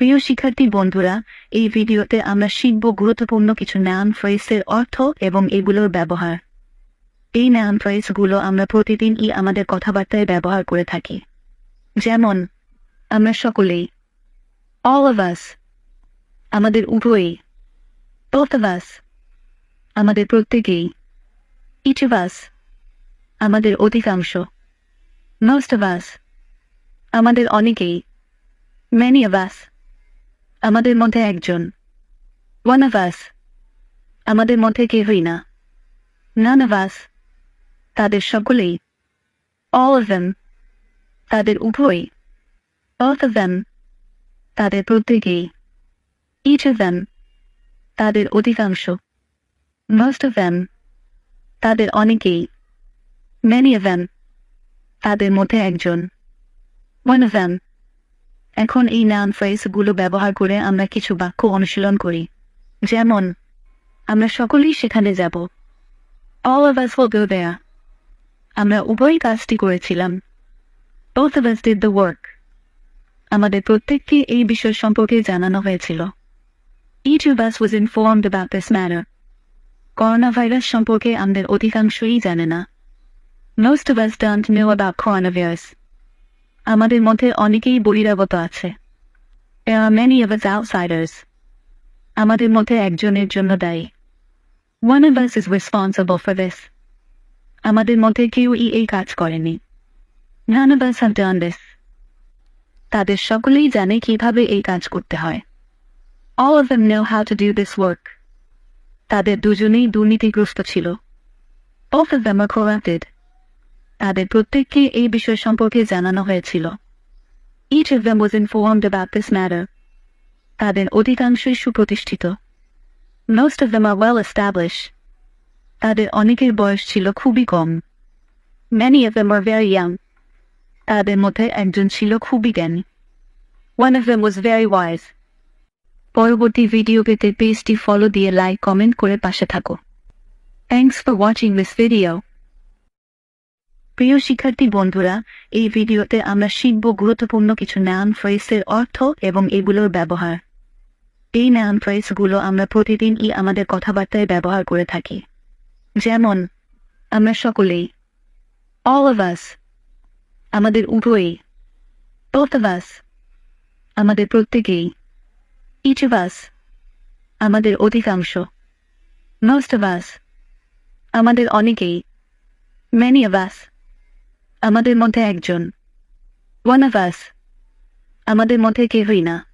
প্রিয় শিক্ষার্থী বন্ধুরা, এই ভিডিওতে আমরা শিখব গুরুত্বপূর্ণ কিছু নাউন ফ্রেজের অর্থ এবং এগুলোর ব্যবহার। এই নাউন ফ্রেজগুলো আমরা প্রতিদিনই আমাদের কথাবার্তায় ব্যবহার করে থাকি। যেমন, আমরা সকলেই অল অফ আস আমাদের উভয়ই, both of us, আমাদের প্রত্যেকেই, each of us, আমাদের অধিকাংশ, most of us, আমাদের অনেকেই, many of us আমাদের মধ্যে একজন one of us আমাদের মধ্যে কেহই না none of us তাদের সকলেই all of them তাদের উভয়ই both of them তাদের প্রত্যেকেই each of them তাদের অধিকাংশ most of them তাদের অনেকেই many of them তাদের মধ্যে একজন one of them এখন এই নাউন ফ্রেজগুলো ব্যবহার করে আমরা কিছু বাক্য অনুশীলন করি। যেমন, আমরা সকলেই সেখানে যাব। All of us will there আমরা উভয় কাজটি করেছিলাম। Both of us did the work আমাদের প্রত্যেককে এই বিষয় সম্পর্কে জানানো হয়েছিল। Each of us was informed about this matter corona virus সম্পর্কে আমাদের অধিকাংশই জানে না। Most of us don't know about coronavirus আমাদের মধ্যে অনেকেই বহিরাগত আছে There are many of us outsiders আমাদের মধ্যে একজনের জন্য দায়ী One of us is responsible for this আমাদের মধ্যে কেউই এই কাজ করেনি None of us have done this তাদের সকলেই জানে কীভাবে এই কাজ করতে হয় All of them know how to do this work তাদের দুজনেই দুর্নীতিগ্রস্ত ছিল Both of them are corrupted তাদের প্রত্যেককে এই বিষয় সম্পর্কে জানানো হয়েছিল। Each of them was informed about this matter. তাদের অধিকাংশই সুপ্রতিষ্ঠিত। Most of them are well established. তাদের অনেকের বয়স ছিল খুবই কম। Many of them are very young. তাদের মধ্যে একজন ছিল খুবই জ্ঞানী। One of them was very wise. পরবর্তী ভিডিও পেতে পেজটি ফলো দিয়ে লাইক কমেন্ট করে পাশে থাকো। Thanks for watching this video প্রিয় শিক্ষার্থী বন্ধুরা, এই ভিডিওতে আমরা শিখব গুরুত্বপূর্ণ কিছু নাউন ফ্রেজের অর্থ এবং এগুলোর ব্যবহার। এই নাউন ফ্রেজগুলো আমরা প্রতিদিনই আমাদের কথাবার্তায় ব্যবহার করে থাকি। যেমন, আমরা সকলেই অল of us, আমাদের উভয়ই, both of us, আমাদের প্রত্যেকেই, each of us, আমাদের অধিকাংশ, most of us, আমাদের অনেকেই, many of us আমাদের মধ্যে একজন। One of us. আমাদের মধ্যে কেহই না।